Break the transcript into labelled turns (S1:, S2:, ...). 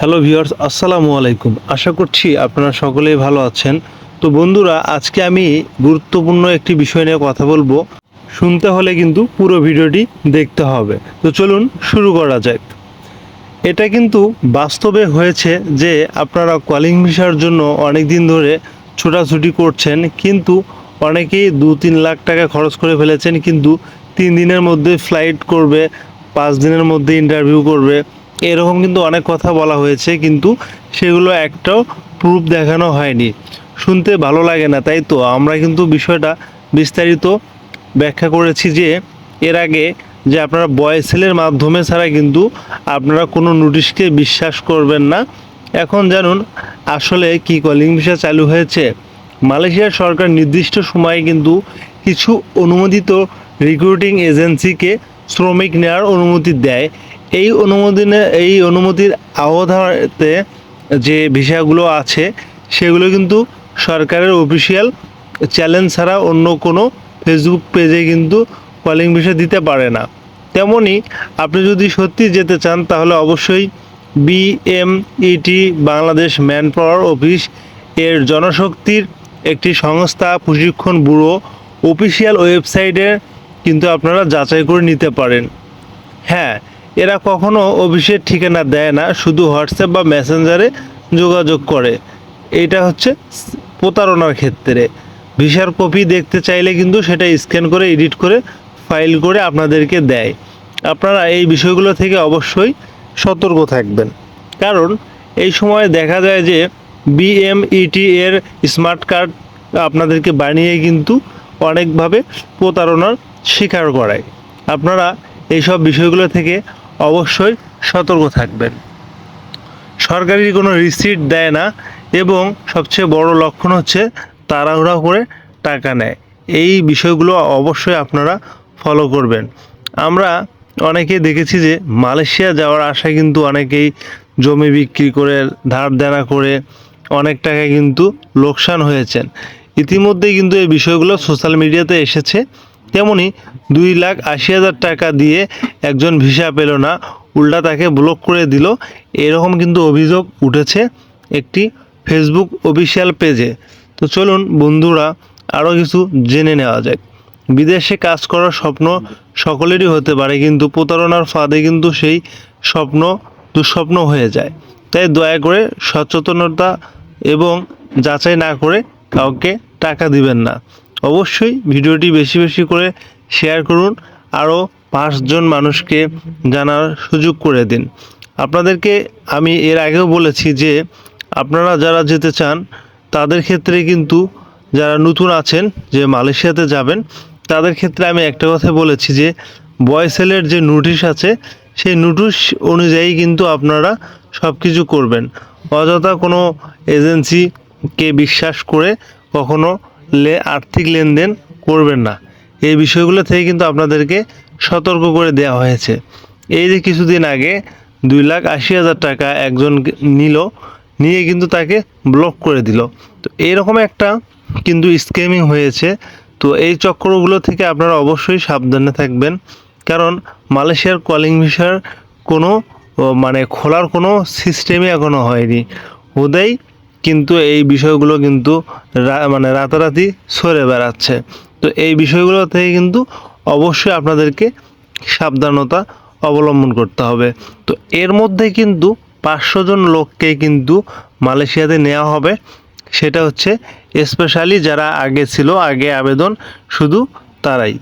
S1: Hello viewers, আসসালামু আলাইকুম। আশা করছি আপনারা সকলেই ভালো আছেন। তো বন্ধুরা, আজকে আমি গুরুত্বপূর্ণ একটি বিষয় নিয়ে কথা বলব। শুনতে হলে কিন্তু পুরো ভিডিওটি দেখতে হবে। তো চলুন শুরু করা যাক। এটা কিন্তু বাস্তবে হয়েছে যে আপনারা কলিং ভিসার জন্য অনেক দিন ধরে ছোটাছুটি করছেন, কিন্তু অনেকেই দু তিন লাখ টাকা খরচ করে ফেলেছেন, কিন্তু তিন দিনের মধ্যে ফ্লাইট করবে, পাঁচ দিনের মধ্যে ইন্টারভিউ করবে এরকম কিন্তু অনেক কথা বলা হয়েছে, কিন্তু সেগুলো একটাও প্রুফ দেখানো হয়নি। শুনতে ভালো লাগে না, তাই তো? আমরা কিন্তু বিষয়টা বিস্তারিত ব্যাখ্যা করেছি যে, এর আগে যে আপনারা বয়সেলের মাধ্যমে ছাড়া কিন্তু আপনারা কোনো নোটিশকে বিশ্বাস করবেন না। এখন জানুন, আসলে কি কলিং ভিসা চালু হয়েছে? মালয়েশিয়ার সরকার নির্দিষ্ট সময়ে কিন্তু কিছু অনুমোদিত রিক্রুটিং এজেন্সিকে শ্রমিক নেওয়ার অনুমতি দেয়। এই অনুমোদনে, এই অনুমতির আওতাতে যে ভিসাগুলো আছে, সেগুলো কিন্তু সরকারের অফিসিয়াল চ্যালেঞ্জ ছাড়া অন্য কোনো ফেসবুক পেজে কিন্তু কলিং ভিসা দিতে পারে না। তেমনি আপনি যদি সত্যি যেতে চান, তাহলে অবশ্যই BMET Bangladesh man power office এর জনশক্তির একটি সংস্থা, প্রশিক্ষণ ব্যুরো, অফিসিয়াল ওয়েবসাইটে কিন্তু আপনারা যাচাই করে নিতে পারেন। হ্যাঁ এরা কখনো অফিসের ঠিকানা দেয় না, শুধু হোয়াটসঅ্যাপ বা মেসেঞ্জারে যোগাযোগ করে। এটা হচ্ছে প্রতারণার ক্ষেত্রে। ভিসার কপি দেখতে চাইলে কিন্তু সেটা স্ক্যান করে, এডিট করে, ফাইল করে আপনাদেরকে দেয়। আপনারা এই বিষয়গুলো থেকে অবশ্যই সতর্ক থাকবেন। কারণ এই সময় দেখা যায় যে বিএমইটি এর স্মার্ট কার্ড আপনাদেরকে বানিয়ে কিন্তু অনেকভাবে প্রতারণার শিকার করায়। আপনারা এইসব বিষয়গুলো থেকে অবশ্যই সতর্ক থাকবেন। সরকারি কোনো রিসিট দেয় না এবং সবচেয়ে বড় লক্ষণ হচ্ছে তাড়াহুড়া করে টাকা নেয়। এই বিষয়গুলো অবশ্যই আপনারা ফলো করবেন। আমরা অনেকে দেখেছি যে মালয়েশিয়া যাওয়ার আশায় কিন্তু অনেকেই জমি বিক্রি করে, ধার দেনা করে অনেক টাকা কিন্তু লোকসান হয়েছেন। ইতিমধ্যেই কিন্তু এই বিষয়গুলো সোশ্যাল মিডিয়াতে এসেছে। তেমনি দুই লাখ আশি হাজার টাকা দিয়ে একজন ভিসা পেল না। উল্টা তাকে ব্লক করে দিল। এরকম কিন্তু অভিযোগ উঠেছে একটি ফেসবুক অফিসিয়াল পেজে তো চলুন বন্ধুরা আরও কিছু জেনে নেওয়া যাক। বিদেশে কাজ করার স্বপ্ন সকলেরই হতে পারে, কিন্তু প্রতারণার ফাঁদে কিন্তু সেই স্বপ্ন দুঃস্বপ্ন হয়ে যায়। তাই দয়া করে সচেতনতা এবং যাচাই না করে কাউকে টাকা দিবেন না। অবশ্যই ভিডিওটি বেশি বেশি করে শেয়ার করুন আরও পাঁচজন মানুষকে জানার সুযোগ করে দিন। আপনাদেরকে আমি এর আগেও বলেছি যে, আপনারা যারা যেতে চান, তাদের ক্ষেত্রে কিন্তু যারা নতুন আছেন, যে মালয়েশিয়াতে যাবেন, তাদের ক্ষেত্রে আমি একটা কথা বলেছি যে বয়সেলের যে নোটিশ আছে, সেই নোটিশ অনুযায়ী কিন্তু আপনারা সব কিছু করবেন। অযথা কোনো এজেন্সিকে বিশ্বাস করে কখনো লে আর্থিক লেনদেন করবেন না। এই বিষয়গুলো থেকে কিন্তু আপনাদেরকে সতর্ক করে দেওয়া হয়েছে। এই যে কিছুদিন আগে দুই লাখ আশি হাজার টাকা একজন নিল, নিয়ে কিন্তু তাকে ব্লক করে দিল। তো এইরকম একটা কিন্তু স্ক্যামিং হয়েছে। তো এই চক্রগুলো থেকে আপনারা অবশ্যই সাবধানে থাকবেন। কারণ মালয়েশিয়ার কলিং ভিসার কোনো মানে খোলার কোনো সিস্টেমই এখনও হয়নি। ওদেরই কিন্তু এই বিষয়গুলো কিন্তু মানে রাতারাতি সরে বেড়াচ্ছে। তো এই বিষয়গুলো থেকে কিন্তু অবশ্যই আপনাদেরকে সাবধানতা অবলম্বন করতে হবে। তো এর মধ্যে কিন্তু পাঁচশো জন লোককে কিন্তু মালয়েশিয়াতে নেওয়া হবে। সেটা হচ্ছে স্পেশালি যারা আগে ছিল, আগে আবেদন, শুধু তারাই।